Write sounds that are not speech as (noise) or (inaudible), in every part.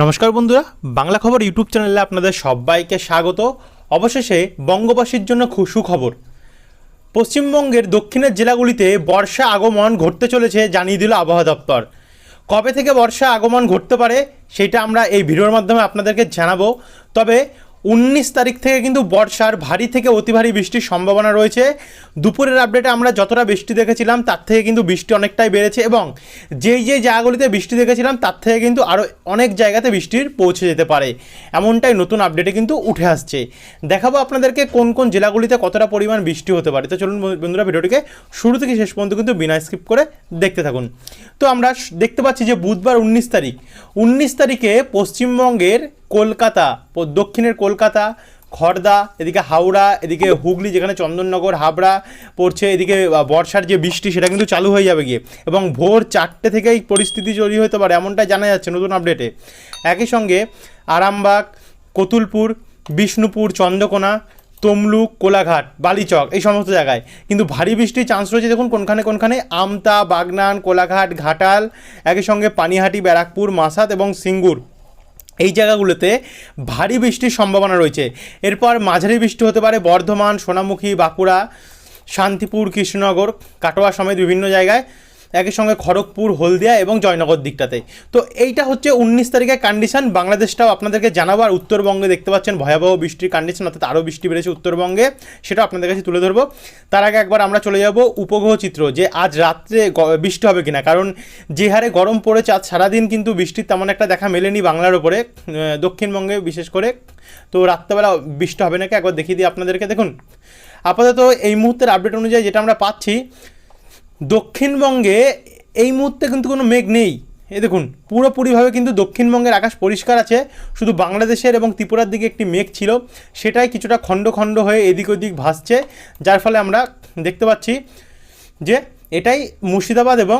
নমস্কার বন্ধুরা, বাংলা খবর ইউটিউব চ্যানেলে আপনাদের সবাইকে স্বাগত। অবশেষে বঙ্গবাসীর জন্য সুখবর। পশ্চিমবঙ্গের দক্ষিণের জেলাগুলিতে বর্ষা আগমন ঘটতে চলেছে জানিয়ে দিল আবহাওয়া দপ্তর। কবে থেকে বর্ষা আগমন ঘটতে পারে, সেটা আমরা এই ভিডিওর মাধ্যমে আপনাদেরকে জানাব। তবে উনিশ তারিখ থেকে কিন্তু বর্ষার ভারী থেকে অতি ভারী বৃষ্টির সম্ভাবনা রয়েছে। দুপুরের আপডেটে আমরা যতটা বৃষ্টি দেখেছিলাম, তার থেকে কিন্তু বৃষ্টি অনেকটাই বেড়েছে এবং যেই যেই জায়গাগুলিতে বৃষ্টি দেখেছিলাম, তার থেকে কিন্তু আরও অনেক জায়গাতে বৃষ্টির পৌঁছে যেতে পারে। এমনটাই নতুন আপডেটে কিন্তু উঠে আসছে। দেখাবো আপনাদেরকে কোন কোন জেলাগুলিতে কতটা পরিমাণ বৃষ্টি হতে পারে। তো চলুন বন্ধুরা, ভিডিওটিকে শুরু থেকে শেষ পর্যন্ত কিন্তু বিনা স্কিপ করে দেখতে থাকুন। তো আমরা দেখতে পাচ্ছি যে বুধবার উনিশ তারিখ। উনিশ তারিখে পশ্চিমবঙ্গের কলকাতা দক্ষিণের কলকাতা খড়দা এদিকে হাওড়া, এদিকে হুগলি, যেখানে চন্দননগর, হাবড়া পড়ছে, এদিকে বর্ষার যে বৃষ্টি, সেটা কিন্তু চালু হয়ে যাবে গিয়ে। এবং ভোর চারটে থেকেই পরিস্থিতি তৈরি হতে পারে, এমনটাই জানা যাচ্ছে নতুন আপডেটে। একই সঙ্গে আরামবাগ, কতুলপুর, বিষ্ণুপুর, চন্দ্রকোনা, তমলুক, কোলাঘাট, বালিচক, এই সমস্ত জায়গায়। কিন্তু ভারী বৃষ্টির চান্স রয়েছে, দেখুন কোনখানে কোনখানে, আমতা, বাগনান, কোলাঘাট, ঘাটাল, একই সঙ্গে পানিহাটি, ব্যারাকপুর মাসাত এবং সিঙ্গুর। এই জায়গাগুলোতে ভারী বৃষ্টির সম্ভাবনা রয়েছে। এরপর মাঝারি বৃষ্টি হতে পারে বর্ধমান, সোনামুখী, বাঁকুড়া, শান্তিপুর, কৃষ্ণনগর, কাটোয়া সমেত বিভিন্ন জায়গায়। একই সঙ্গে খড়গপুর, হলদিয়া এবং জয়নগর দিকটাতে। তো এইটা হচ্ছে উনিশ তারিখের কন্ডিশন বাংলাদেশটাও আপনাদেরকে জানাব, আর উত্তরবঙ্গে দেখতে পাচ্ছেন ভয়াবহ বৃষ্টির কন্ডিশন অর্থাৎ আরও বৃষ্টি বেড়েছে উত্তরবঙ্গে। সেটা আপনাদের কাছে তুলে ধরবো। তার আগে একবার আমরা চলে যাব উপগ্রহ চিত্র, যে আজ রাত্রে বৃষ্টি হবে কিনা। কারণ যে হারে গরম পড়েছে, আজ সারাদিন কিন্তু বৃষ্টির তেমন একটা দেখা মেলেনি বাংলার ওপরে দক্ষিণবঙ্গে বিশেষ করে। তো রাত্রেবেলা বৃষ্টি হবে নাকি? একবার দেখিয়ে দিই আপনাদেরকে। দেখুন, আপাতত এই মুহূর্তের আপডেট অনুযায়ী যেটা আমরা পাচ্ছি দক্ষিণবঙ্গে এই মুহূর্তে কিন্তু কোনো মেঘ নেই। এ দেখুন, পুরোপুরিভাবে কিন্তু দক্ষিণবঙ্গের আকাশ পরিষ্কার আছে। শুধু বাংলাদেশের এবং ত্রিপুরার দিকে একটি মেঘ ছিল। সেটাই কিছুটা খণ্ড খণ্ড হয়ে এদিক ওদিক ভাসছে। যার ফলে আমরা দেখতে পাচ্ছি যে এটাই মুর্শিদাবাদ এবং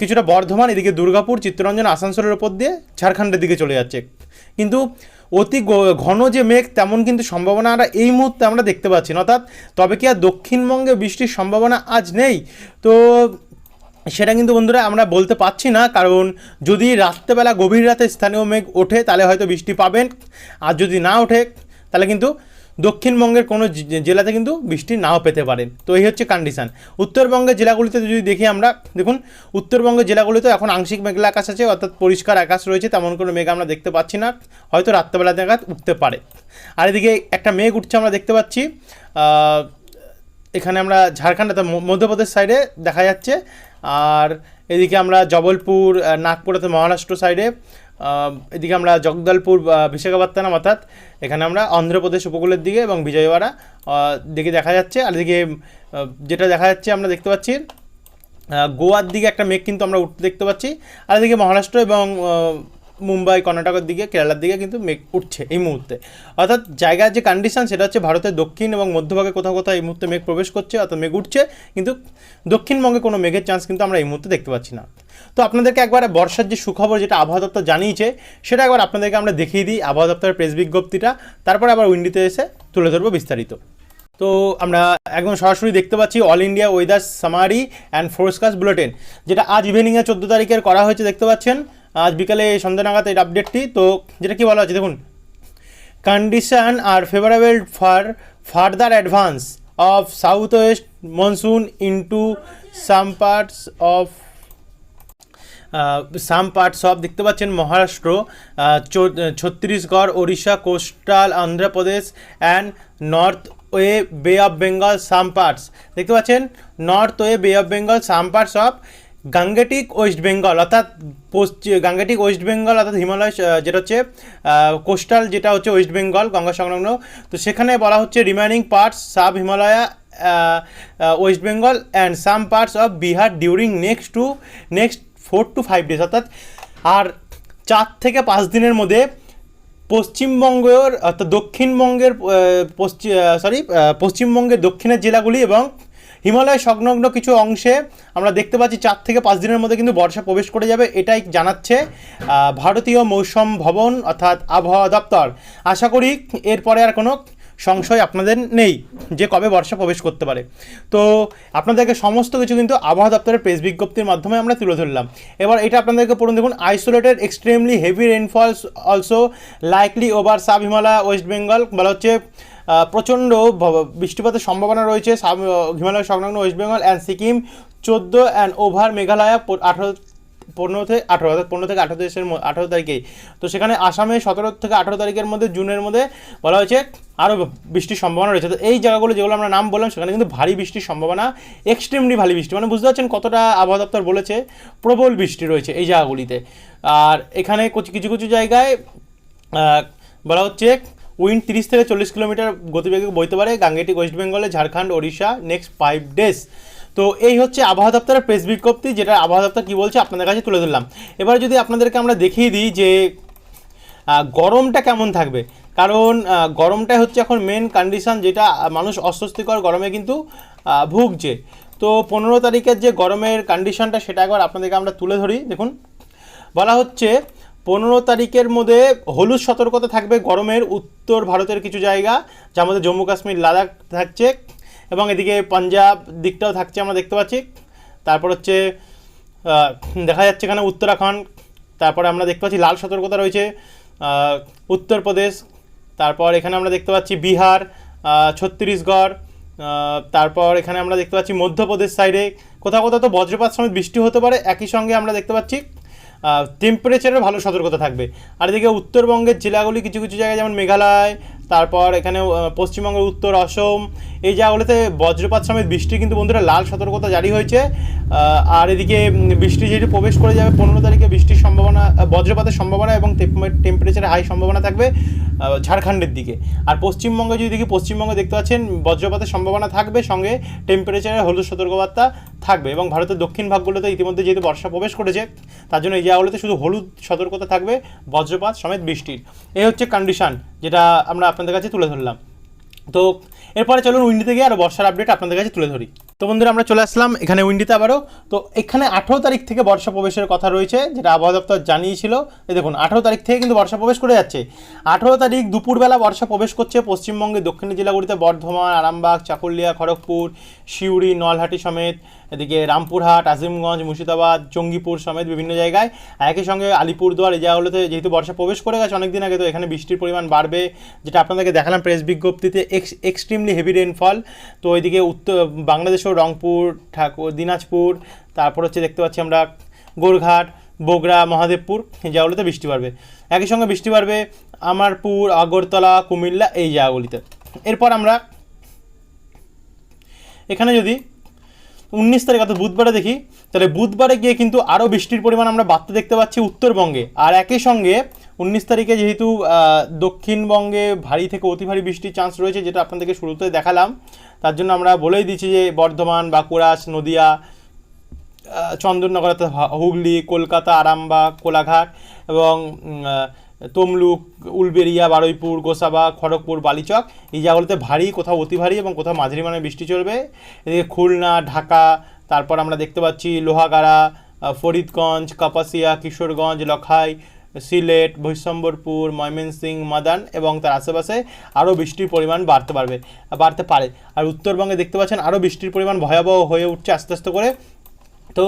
কিছুটা বর্ধমান, এদিকে দুর্গাপুর, চিত্তরঞ্জন, আসানসোলের ওপর দিয়ে ঝাড়খণ্ডের দিকে চলে যাচ্ছে। কিন্তু অতি ঘন যে মেঘ, তেমন কিন্তু সম্ভাবনা আমরা এই মুহূর্তে আমরা দেখতে পাচ্ছি না। অর্থাৎ তবে কি আর দক্ষিণবঙ্গে বৃষ্টির সম্ভাবনা আজ নেই? তো সেটা কিন্তু বন্ধুরা আমরা বলতে পারছি না, কারণ যদি রাত্রেবেলা গভীর রাতে স্থানীয় মেঘ ওঠে, তাহলে হয়তো বৃষ্টি পাবেন। আর যদি না ওঠে, তাহলে কিন্তু দক্ষিণবঙ্গের কোনো জেলাতে কিন্তু বৃষ্টি নাও পেতে পারেন তো এই হচ্ছে কন্ডিশান উত্তরবঙ্গের জেলাগুলিতে যদি দেখি আমরা, দেখুন, উত্তরবঙ্গের জেলাগুলিতে এখন আংশিক মেঘলা আকাশ আছে, অর্থাৎ পরিষ্কার আকাশ রয়েছে, তেমন কোনো মেঘ আমরা দেখতে পাচ্ছি না। হয়তো রাত্রেবেলা নাগাদ উঠতে পারে। আর এদিকে একটা মেঘ উঠছে আমরা দেখতে পাচ্ছি এখানে আমরা ঝাড়খণ্ড, অর্থাৎ মধ্যপ্রদেশ সাইডে দেখা যাচ্ছে। আর এদিকে আমরা জবলপুর নাগপুর, অর্থাৎ মহারাষ্ট্র সাইডে এদিকে আমরা জগদলপুর বিশাখাপত্তনম অর্থাৎ এখানে আমরা অন্ধ্রপ্রদেশ উপকূলের দিকে এবং বিজয়ওয়াড়া দিকে দেখা যাচ্ছে। আর এদিকে যেটা দেখা যাচ্ছে, আমরা দেখতে পাচ্ছি গোয়ার দিকে একটা মেঘ কিন্তু আমরা উঠতে দেখতে পাচ্ছি। আর এদিকে মহারাষ্ট্র এবং মুম্বাই, কর্ণাটকের দিকে, কেরালার দিকে কিন্তু মেঘ উঠছে এই মুহূর্তে। অর্থাৎ জায়গার যে কন্ডিশন সেটা হচ্ছে ভারতের দক্ষিণ এবং মধ্যভাগে কোথাও কোথাও এই মুহূর্তে মেঘ প্রবেশ করছে, অর্থাৎ মেঘ উঠছে, কিন্তু দক্ষিণবঙ্গে কোনো মেঘের চান্স কিন্তু আমরা এই মুহূর্তে দেখতে পাচ্ছি না। তো আপনাদেরকে একবার বর্ষার যে সুখবর যেটা আবহাওয়া দপ্তর জানিয়েছে, সেটা একবার আপনাদেরকে আমরা দেখিয়ে দিই আবহাওয়া দপ্তরের প্রেস বিজ্ঞপ্তিটা। তারপরে আবার উইন্ডিতে এসে তুলে ধরবো বিস্তারিত। তো আমরা একদম সরাসরি দেখতে পাচ্ছি all India weather summary and forecast bulletin যেটা আজ ইভিনিংয়ে চোদ্দ তারিখের করা হয়েছে, দেখতে পাচ্ছেন? আজ বিকালে সন্ধ্যা নাগাদ এই আপডেটটি তো যেটা কি বলা হচ্ছে দেখুন। Condition are favourable for further advance of south west monsoon into some parts of some parts of দেখতে পাচ্ছেন Maharashtra ah, Chhattisgarh Odisha coastal Andhra Pradesh and north way bay of Bengal some parts দেখতে পাচ্ছেন north way bay of Bengal some parts of gangetic west Bengal, অর্থাৎ Gangetic West Bengal, অর্থাৎ হিমালয় যেটা হচ্ছে coastal যেটা হচ্ছে ওয়েস্ট বেঙ্গল, গঙ্গা সংলগ্ন। তো সেখানে বলা হচ্ছে remaining parts sub Himalaya west Bengal and some parts of Bihar during next two next four two five days অর্থাৎ আর চার থেকে পাঁচ দিনের মধ্যে পশ্চিমবঙ্গের, অর্থাৎ দক্ষিণবঙ্গের পশ্চিম সরি পশ্চিমবঙ্গের দক্ষিণের জেলাগুলি এবং হিমালয় সংলগ্ন কিছু অংশে আমরা দেখতে পাচ্ছি চার থেকে পাঁচ দিনের মধ্যে কিন্তু বর্ষা প্রবেশ করে যাবে, এটাই জানাচ্ছে ভারতীয় মৌসুম ভবন অর্থাৎ আবহাওয়া দপ্তর। আশা করি এরপরে আর কোনো সংশয় আপনাদের নেই যে কবে বর্ষা প্রবেশ করতে পারে। তো আপনাদেরকে সমস্ত কিছু কিন্তু আবহাওয়া দপ্তরের প্রেস বিজ্ঞপ্তির মাধ্যমে আমরা তুলে ধরলাম। এবার এটা আপনাদেরকে পড়ুন, দেখুন isolated extremely heavy rainfalls also likely over sub Himalaya west Bengal বলা হচ্ছে প্রচণ্ড বৃষ্টিপাতের সম্ভাবনা রয়েছে। হিমালয় সংলগ্ন ওয়েস্ট বেঙ্গল অ্যান্ড সিকিম, চোদ্দ অ্যান্ড ওভার মেঘালয় আঠারো, পনেরো থেকে আঠারো, অর্থাৎ পনেরো থেকে আঠারো দেশের আঠারো তারিখেই। তো সেখানে আসামে সতেরো থেকে আঠারো তারিখের মধ্যে, জুনের মধ্যে বলা হয়েছে আরও বৃষ্টির সম্ভাবনা রয়েছে। তো এই জায়গাগুলো যেগুলো আমরা নাম বললাম, সেখানে কিন্তু ভারী বৃষ্টির সম্ভাবনা এক্সট্রিমলি ভারী বৃষ্টি। মানে বুঝতে পারছেন কতটা আবহাওয়া দপ্তর বলেছে, প্রবল বৃষ্টি রয়েছে এই জায়গাগুলিতে। আর এখানে কিছু কিছু জায়গায় বলা হচ্ছে উইন্ড তিরিশ থেকে চল্লিশ কিলোমিটার গতিবেগে বইতে পারে। গাঙ্গেটি ওয়েস্ট বেঙ্গলে, Jharkhand, Odisha next five days তো এই হচ্ছে আবহাওয়া দপ্তরের প্রেস বিজ্ঞপ্তি যেটা আবহাওয়া দপ্তর কী বলছে আপনাদের কাছে তুলে ধরলাম। এবার যদি আপনাদেরকে আমরা দেখিয়ে দিই যে গরমটা কেমন থাকবে। কারণ গরমটাই হচ্ছে এখন মেন কন্ডিশন যেটা মানুষ অস্বস্তিকর গরমে কিন্তু ভুগছে। তো পনেরো তারিখের যে গরমের কন্ডিশনটা সেটা একবার আপনাদেরকে আমরা তুলে ধরি। দেখুন, বলা হচ্ছে পনেরো তারিখের মধ্যে হলুদ সতর্কতা থাকবে গরমের উত্তর ভারতের কিছু জায়গা, যার মধ্যে জম্মু কাশ্মীর, লাদাখ থাকছে এবং এদিকে পাঞ্জাব দিকটাও থাকছে আমরা দেখতে পাচ্ছি। তারপর হচ্ছে দেখা যাচ্ছে এখানে উত্তরাখণ্ড, তারপরে আমরা দেখতে পাচ্ছি লাল সতর্কতা রয়েছে উত্তরপ্রদেশ তারপর এখানে আমরা দেখতে পাচ্ছি বিহার ছত্তিশগড় তারপর এখানে আমরা দেখতে পাচ্ছি মধ্যপ্রদেশ সাইডে কোথাও কোথাও তো বজ্রপাত সমেত বৃষ্টি হতে পারে, একই সঙ্গে আমরা দেখতে পাচ্ছি টেম্পারেচারের ভালো সতর্কতা থাকবে। আর এদিকে উত্তরবঙ্গের জেলাগুলি কিছু কিছু জায়গায় যেমন মেঘালয়, তারপর এখানে পশ্চিমবঙ্গের উত্তর অসম, এই জায়গাগুলোতে বজ্রপাত সমেত বৃষ্টি কিন্তু বন্ধুরা লাল সতর্কতা জারি হয়েছে। আর এদিকে বৃষ্টি যেহেতু প্রবেশ করে যাবে, পনেরো তারিখে বৃষ্টির সম্ভাবনা, বজ্রপাতের সম্ভাবনা এবং টেম্পারেচারে হাই সম্ভাবনা থাকবে। ঝাড়খণ্ডের দিকে। আর পশ্চিমবঙ্গে যদি দেখি, পশ্চিমবঙ্গে দেখতে পাচ্ছেন, বজ্রপাতের সম্ভাবনা থাকবে, সঙ্গে টেম্পারেচারের হলুদ সতর্কবার্তা থাকবে এবং ভারতের দক্ষিণ ভাগগুলোতে ইতিমধ্যে যেহেতু বর্ষা প্রবেশ করেছে, তার জন্য এই জায়গাগুলোতে শুধু হলুদ সতর্কতা থাকবে, বজ্রপাত সমেত বৃষ্টির। এই হচ্ছে কন্ডিশান যেটা আমরা আপনাদের কাছে তুলে ধরলাম। তো এরপরে চলুন উইন্ডিতে গিয়ে আরও বর্ষার আপডেট আপনাদের কাছে তুলে ধরি। তো বন্ধুরা, আমরা চলে আসলাম এখানে উইন্ডিতে আবারও। তো এখানে আঠেরো তারিখ থেকে বর্ষা প্রবেশের কথা রয়েছে, যেটা আবহাওয়া দপ্তর জানিয়েছিল। এই দেখুন, আঠেরো তারিখ থেকে কিন্তু বর্ষা প্রবেশ করে যাচ্ছে। আঠেরো তারিখ দুপুরবেলা বর্ষা প্রবেশ করছে পশ্চিমবঙ্গের দক্ষিণী জেলাগুলিতে বর্ধমান, আরামবাগ, চাকুলিয়া, খড়গপুর, সিউড়ি, নলহাটি সমেত। এদিকে রামপুরহাট, আজিমগঞ্জ, মুর্শিদাবাদ জঙ্গিপুর সমেত বিভিন্ন জায়গায়। একই সঙ্গে আলিপুরদুয়ার এই জায়গাগুলোতে যেহেতু বর্ষা প্রবেশ করে গেছে, অনেকদিন আগে তো এখানে বৃষ্টির পরিমাণ বাড়বে, যেটা আপনাদেরকে দেখালাম প্রেস বিজ্ঞপ্তিতে এক্স এক্সট্রিমলি হেভি রেনফল তো ওইদিকে উত্তর বাংলাদেশেও রংপুর ঠাকুর দিনাজপুর, তারপর হচ্ছে দেখতে পাচ্ছি আমরা গোরঘাট, বগুড়া, মহাদেবপুর, এই জায়গাগুলোতে বৃষ্টি বাড়বে। একই সঙ্গে বৃষ্টি বাড়বে আমারপুর, আগরতলা, কুমিল্লা, এই জায়গাগুলিতে। এরপর আমরা এখানে যদি উনিশ তারিখ, অর্থাৎ বুধবারে দেখি। তাহলে বুধবারে গিয়ে কিন্তু আরও বৃষ্টির পরিমাণ আমরা বাড়তে দেখতে পাচ্ছি উত্তরবঙ্গে। আর একই সঙ্গে উনিশ তারিখে যেহেতু দক্ষিণবঙ্গে ভারী থেকে অতি ভারী বৃষ্টির চান্স রয়েছে, যেটা আপনাদেরকে শুরুতে দেখালাম। তার জন্য আমরা বলেই দিচ্ছি যে বর্ধমান, বাঁকুড়া, নদিয়া চন্দননগর, অর্থাৎ হুগলি, কলকাতা, আরামবাগ, কোলাঘাট এবং তমলুক, উলবেরিয়া, বারুইপুর, গোসাবা, খড়গপুর, বালিচক, এই জায়গাগুলোতে ভারী, কোথাও অতি ভারী এবং কোথাও মাঝারি মানে বৃষ্টি চলবে। এদিকে খুলনা, ঢাকা, তারপর আমরা দেখতে পাচ্ছি লোহাগাড়া ফরিদগঞ্জ, কাপাসিয়া, কিশোরগঞ্জ, লখাই, সিলেট, বৈশম্বরপুর, ময়মনসিংহ, মাদান এবং তার আশেপাশে আরও বৃষ্টির পরিমাণ বাড়তে পারবে, বাড়তে পারে। আর উত্তরবঙ্গে দেখতে পাচ্ছেন আরও বৃষ্টির পরিমাণ ভয়াবহ হয়ে উঠছে আস্তে আস্তে করে। তো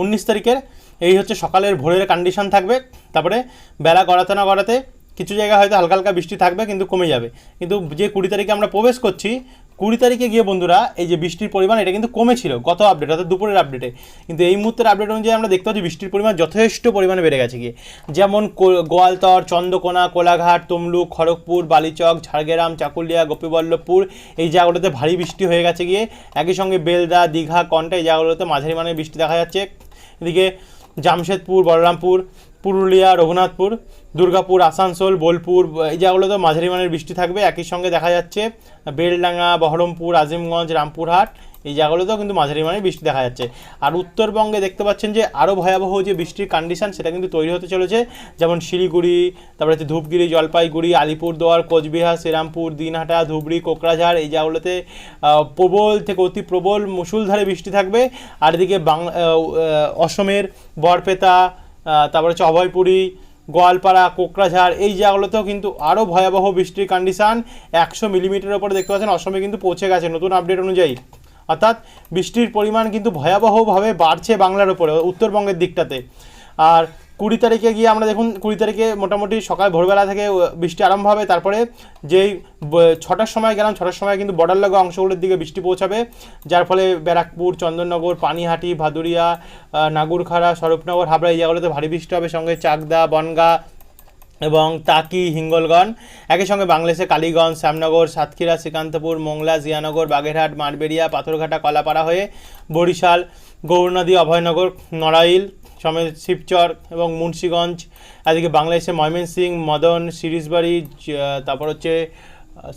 উনিশ তারিখের এই হচ্ছে সকালের ভোরের কন্ডিশন থাকবে, তারপরে বেলা গড়াতে না গড়াতে কিছু জায়গায় হয়তো হালকা হালকা বৃষ্টি থাকবে, কিন্তু কমে যাবে। কিন্তু যে কুড়ি তারিখে আমরা প্রবেশ করছি, কুড়ি তারিখে গিয়ে বন্ধুরা, এই যে বৃষ্টির পরিমাণ, এটা কিন্তু কমেছিল গত আপডেট অর্থাৎ দুপুরের আপডেটে কিন্তু এই মুহূর্তের আপডেট অনুযায়ী আমরা দেখতে পাচ্ছি বৃষ্টির পরিমাণ যথেষ্ট পরিমাণে বেড়ে গেছে গিয়ে। যেমন গোয়ালতর, চন্দ্রকোনা, কোলাঘাট, তমলুক, খড়গপুর, বালিচক, ঝাড়গ্রাম, চাকুলিয়া, গোপীবল্লভপুর, এই জায়গাগুলোতে ভারী বৃষ্টি হয়ে গেছে গিয়ে। একই সঙ্গে বেলদা, দীঘা কন্টা এই জায়গাগুলোতে মাঝারি মানের বৃষ্টি দেখা যাচ্ছে। এদিকে জামশেদপুর, বলরামপুর, পুরুলিয়া, রঘুনাথপুর, দুর্গাপুর, আসানসোল, বোলপুর, এই জায়গাগুলোতে মাঝারি মানের বৃষ্টি থাকবে। একই সঙ্গে দেখা যাচ্ছে বেলডাঙ্গা, বহরমপুর, আজিমগঞ্জ, রামপুরহাট এই জায়গাগুলোতেও কিন্তু মাঝারি মানের বৃষ্টি দেখা যাচ্ছে। আর উত্তরবঙ্গে দেখতে পাচ্ছেন যে আরও ভয়াবহ যে বৃষ্টির কন্ডিশন সেটা কিন্তু তৈরি হতে চলেছে। যেমন শিলিগুড়ি তারপরে হচ্ছে ধূপগিরি জলপাইগুড়ি আলিপুরদুয়ার কোচবিহার শ্রীরামপুর দিনহাটা ধুবড়ি কোকরাঝাড় এই জায়গাগুলোতে প্রবল থেকে অতি প্রবল মুসুলধারে বৃষ্টি থাকবে। আর এদিকে বাং আহ, আহ, অসমের বরপেতা তারপরে হচ্ছে অভয়পুরী গোয়ালপাড়া কোকরাঝাড় এই জায়গাগুলোতেও কিন্তু আরও ভয়াবহ বৃষ্টির কন্ডিশান একশো মিলিমিটারের ওপরে দেখতে পাচ্ছেন অসমে কিন্তু পৌঁছে গেছে। নতুন আপডেট অনুযায়ী। অর্থাৎ বৃষ্টির পরিমাণ কিন্তু ভয়াবহভাবে বাড়ছে বাংলার ওপরে উত্তরবঙ্গের দিকটাতে। আর কুড়ি তারিখে গিয়ে আমরা দেখুন, কুড়ি তারিখে মোটামুটি সকাল ভোরবেলা থেকে বৃষ্টি আরম্ভ হবে, তারপরে যেই ছটার সময় গেলাম, ছটার সময় কিন্তু বর্ডার লাগা অংশগুলোর দিকে বৃষ্টি পৌঁছাবে, যার ফলে ব্যারাকপুর, চন্দননগর, পানিহাটি, ভাদুরিয়া নাগুরখাড়া, স্বরূপনগর, হাবড়া, এই জায়গাগুলোতে ভারী বৃষ্টি হবে, সঙ্গে চাকদা, বনগা এবং তাকি হিঙ্গলগঞ্জ একই সঙ্গে বাংলাদেশে কালীগঞ্জ, শ্যামনগর, সাতক্ষীরা, শ্রীকান্তপুর, মোংলা, জিয়ানগর, বাগেরহাট, মাঠবেড়িয়া, পাথরঘাটা, কলাপাড়া হয়ে বরিশাল, গৌরনদী, অভয়নগর, নড়াইল, সমেত শিবচর এবং মুন্সীগঞ্জ, এদিকে বাংলাদেশে ময়মনসিং মদন, সিরিজবাড়ি তারপর হচ্ছে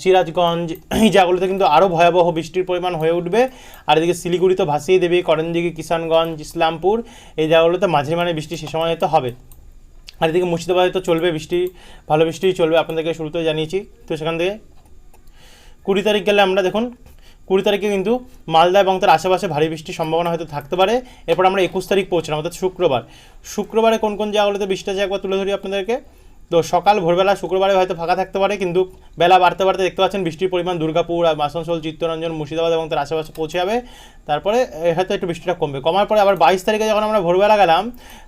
সিরাজগঞ্জ (clears throat) এই জায়গাগুলোতে কিন্তু আরও ভয়াবহ বৃষ্টির পরিমাণ হয়ে উঠবে। আর এদিকে শিলিগুড়ি তো ভাসিয়ে দেবে, করণদিঘি, কিষানগঞ্জ, ইসলামপুর, এই জায়গাগুলোতে মাঝে মাঝে বৃষ্টি সে সময় হয়তো হবে। আর এদিকে মুর্শিদাবাদে তো চলবে, বৃষ্টি, ভালো বৃষ্টি চলবে আপনাদেরকে শুরুতে জানিয়েছি। তো সেখান থেকে কুড়ি তারিখ গেলে আমরা দেখুন, কুড়ি তারিখে কিন্তু মালদা এবং তার আশেপাশে ভারী বৃষ্টির সম্ভাবনা হয়তো থাকতে পারে। এরপর আমরা একুশ তারিখ পৌঁছলাম, অর্থাৎ শুক্রবার। শুক্রবারে কোন কোন জায়গাগুলোতে বৃষ্টি আছে একবার তুলে ধরি আপনাদেরকে। তো সকাল, ভোরবেলা, শুক্রবারে হয়তো ফাঁকা থাকতে পারে, কিন্তু বেলা বাড়তে বাড়তে দেখতে পাচ্ছেন বৃষ্টির পরিমাণ দুর্গাপুর আর আসানসোল, চিত্তরঞ্জন, মুর্শিদাবাদ এবং তার আশেপাশে পৌঁছে যাবে। তারপরে হয়তো একটু বৃষ্টিটা কমবে। কমার পরে আবার বাইশ তারিখে যখন আমরা ভোরবেলা গেলাম,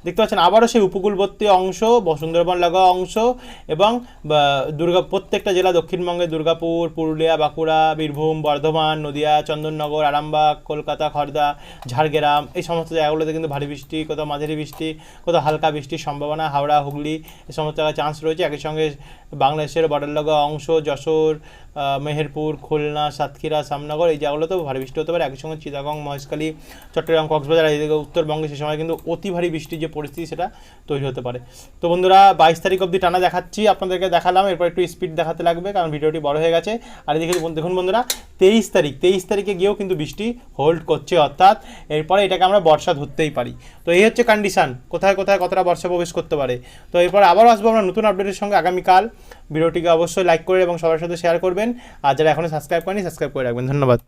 দেখতে পাচ্ছেন আবারও সেই উপকূলবর্তী অংশ সুন্দরবন লাগা অংশ এবং দুর্গা, প্রত্যেকটা জেলা দক্ষিণবঙ্গে দুর্গাপুর, পুরুলিয়া, বাঁকুড়া, বীরভূম, বর্ধমান, নদিয়া, চন্দননগর, আরামবাগ, কলকাতা খড়দা ঝাড়গ্রাম, এই সমস্ত জায়গাগুলোতে কিন্তু ভারী বৃষ্টি, কোথাও মাঝারি বৃষ্টি, কোথাও হালকা বৃষ্টির সম্ভাবনা, হাওড়া, হুগলি, এই সমস্ত জায়গায় চান্স রয়েছে। একই সঙ্গে বাংলাদেশের বর্ডার লাগা অংশ, যশোর মেহেরপুর, খুলনা, সাতক্ষীরা সামনগর এই জায়গাগুলোতেও ভারী বৃষ্টি হতে পারে। একই সঙ্গে চিতাগং মহেশখালী, চট্টগ্রাম, কক্সবাজার এইদিকে উত্তরবঙ্গে সে সময় কিন্তু অতি ভারী বৃষ্টির যে পরিস্থিতি সেটা তৈরি হতে পারে। তো বন্ধুরা, বাইশ তারিখ অবধি টানা দেখাচ্ছি, আপনাদেরকে দেখালাম। এরপর একটু স্পিড দেখাতে লাগবে, কারণ ভিডিওটি বড় হয়ে গেছে। আর এদিকে দেখুন বন্ধুরা, তেইশ তারিখ, তেইশ তারিখে গিয়েও কিন্তু বৃষ্টি হোল্ড করছে, অর্থাৎ এরপরে এটাকে আমরা বর্ষা ধরতেই পারি। তো এই হচ্ছে কন্ডিশন কোথায় কোথায় কতটা বর্ষা প্রবেশ করতে পারে। তো এরপর আবারও আসব আমরা নতুন আপডেটের সঙ্গে আগামীকাল। ভিডিওটিকে অবশ্যই লাইক করে এবং সবার সাথে শেয়ার করবেন। আর যারা এখনও সাবস্ক্রাইব করেনি সাবস্ক্রাইব করে রাখবেন। ধন্যবাদ।